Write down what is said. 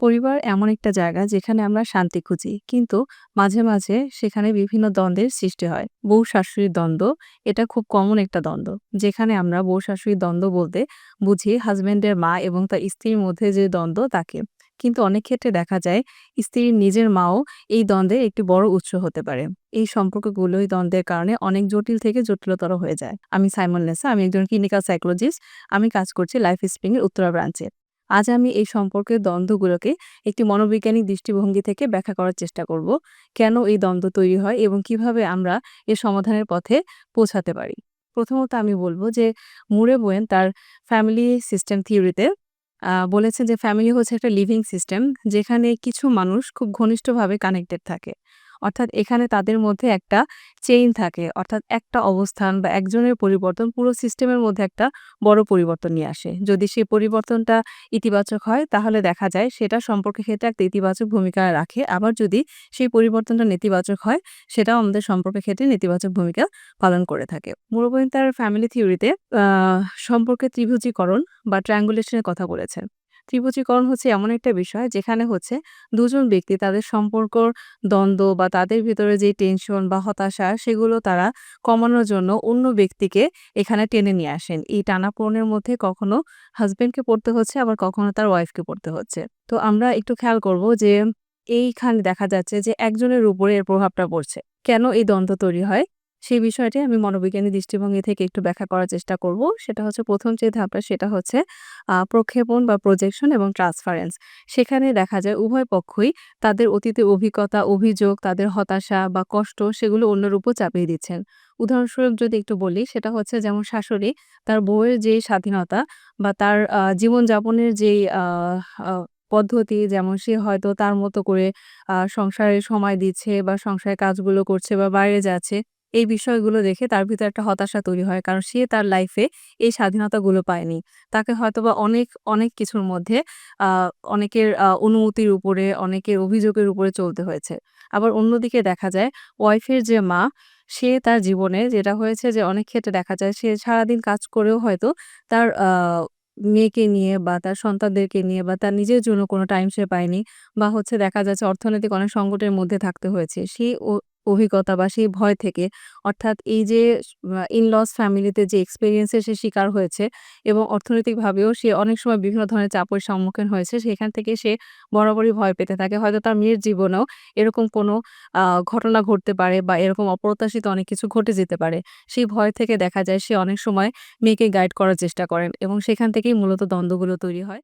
পরিবার এমন একটা জায়গা যেখানে আমরা শান্তি খুঁজি। কিন্তু মাঝে, মাঝে সেখানে বিভিন্ন দ্বন্দ্বের সৃষ্টি হয়। বউ-শাশুড়ির দ্বন্দ্ব এটা খুব কমন একটা দ্বন্দ্ব। যেখানে আমরা বউ-শাশুড়ির দ্বন্দ্ব বলতে বুঝি হাজব্যান্ডের মা এবং তার স্ত্রীর মধ্যে যে দ্বন্দ্ব তাকে। কিন্তু অনেক ক্ষেত্রে দেখা যায় স্ত্রীর নিজের মাও এই দ্বন্দ্বে একটি বড় উৎস হতে পারে। এই সম্পর্কগুলো এই দ্বন্দ্বের কারণে অনেক জটিল থেকে জটিলতর হয়ে যায়। আমি সাইমন নেসা, আমি একজন ক্লিনিক্যাল সাইকোলজিস্ট। আমি কাজ করছি লাইফ স্প্রিং এর উত্তরা ব্রাঞ্চে। আজ আমি এই সম্পর্কের দ্বন্দ্বগুলোকে একটি মনোবৈজ্ঞানিক দৃষ্টিভঙ্গি থেকে ব্যাখ্যা করার চেষ্টা করব। কেন এই দ্বন্দ্ব তৈরি হয় এবং কীভাবে আমরা এর সমাধানের পথে পৌঁছাতে পারি। প্রথমত আমি বলব যে মুরে বোয়েন তার ফ্যামিলি সিস্টেম থিওরিতে, আ, বলেছেন যে ফ্যামিলি হচ্ছে একটা লিভিং সিস্টেম যেখানে কিছু মানুষ খুব ঘনিষ্ঠভাবে কানেক্টেড থাকে। অর্থাৎ এখানে তাদের মধ্যে একটা চেইন থাকে। অর্থাৎ একটা অবস্থান বা একজনের পরিবর্তন পুরো সিস্টেমের মধ্যে একটা বড় পরিবর্তন নিয়ে আসে। যদি সেই পরিবর্তনটা ইতিবাচক হয়, তাহলে দেখা যায় সেটা সম্পর্কের ক্ষেত্রে একটা ইতিবাচক ভূমিকা রাখে। আবার যদি সেই পরিবর্তনটা নেতিবাচক হয়, সেটাও আমাদের সম্পর্কের ক্ষেত্রে নেতিবাচক ভূমিকা পালন করে থাকে। মুরুবন তার ফ্যামিলি থিওরিতে সম্পর্কে ত্রিভুজীকরণ বা ট্রায়াঙ্গুলেশন এর কথা বলেছেন। ত্রিভুজীকরণ হচ্ছে এমন একটা বিষয় যেখানে হচ্ছে দুজন ব্যক্তি তাদের সম্পর্কর দ্বন্দ্ব বা তাদের ভিতরে যে টেনশন বা হতাশা সেগুলো তারা কমানোর জন্য অন্য ব্যক্তিকে এখানে টেনে নিয়ে আসেন। এই টানাপোড়েনের মধ্যে কখনো হাসব্যান্ডকে পড়তে হচ্ছে, আবার কখনো তার ওয়াইফকে পড়তে হচ্ছে। তো আমরা একটু খেয়াল করব যে এইখানে দেখা যাচ্ছে যে একজনের উপরে এর প্রভাবটা পড়ছে। কেন এই দ্বন্দ্ব তৈরি হয়? সেই বিষয়টি আমি মনোবিজ্ঞানী দৃষ্টিভঙ্গি থেকে একটু ব্যাখ্যা করার চেষ্টা করব। সেটা হচ্ছে প্রথম যে ধাপটা সেটা হচ্ছে প্রক্ষেপণ বা প্রজেকশন এবং ট্রান্সফারেন্স। সেখানে দেখা যায় উভয় পক্ষই তাদের অতীতে অভিজ্ঞতা, অভিযোগ, তাদের হতাশা বা কষ্ট সেগুলো অন্যের উপর চাপিয়ে দিচ্ছেন। উদাহরণস্বরূপ যদি একটু বলি সেটা হচ্ছে যেমন শাশুড়ি তার বউয়ের যে স্বাধীনতা বা তার জীবনযাপনের আ পদ্ধতি যেমন সে হয়তো তার মতো করে সংসারে সময় দিচ্ছে বা সংসারের কাজগুলো করছে বা বাইরে যাচ্ছে। এই বিষয়গুলো দেখে তার ভিতরে একটা হতাশা তৈরি হয়। কারণ সে তার লাইফে এই স্বাধীনতাগুলো পায়নি। তাকে হয়তোবা অনেক, অনেক কিছুর মধ্যে অনেকের অনুমতির উপরে, অনেকের অভিযোগের উপরে চলতে হয়েছে। আবার অন্যদিকে দেখা যায় ওয়াইফের যে মা, সে তার জীবনে যেটা হয়েছে যে অনেক ক্ষেত্রে দেখা যায় সে সারাদিন কাজ করেও হয়তো তার মেয়েকে নিয়ে বা তার সন্তানদেরকে নিয়ে বা তার নিজের জন্য কোনো টাইম সে পায়নি। বা হচ্ছে দেখা যাচ্ছে অর্থনৈতিক অনেক সংকটের মধ্যে থাকতে হয়েছে। অ অভিজ্ঞতা বা সেই ভয় থেকে অর্থাৎ এই যে ইনলস ফ্যামিলিতে যে এক্সপেরিয়েন্স এর সে শিকার হয়েছে এবং অর্থনৈতিকভাবেও সে অনেক সময় বিভিন্ন ধরনের চাপের সম্মুখীন হয়েছে। সেখান থেকে সে বরাবরই ভয় পেতে থাকে। হয়তো তার মেয়ের জীবনেও এরকম কোনো ঘটনা ঘটতে পারে বা এরকম অপ্রত্যাশিত অনেক কিছু ঘটে যেতে পারে। সেই ভয় থেকে দেখা যায় সে অনেক সময় মেয়েকে গাইড করার চেষ্টা করেন এবং সেখান থেকেই মূলত দ্বন্দ্বগুলো তৈরি হয়।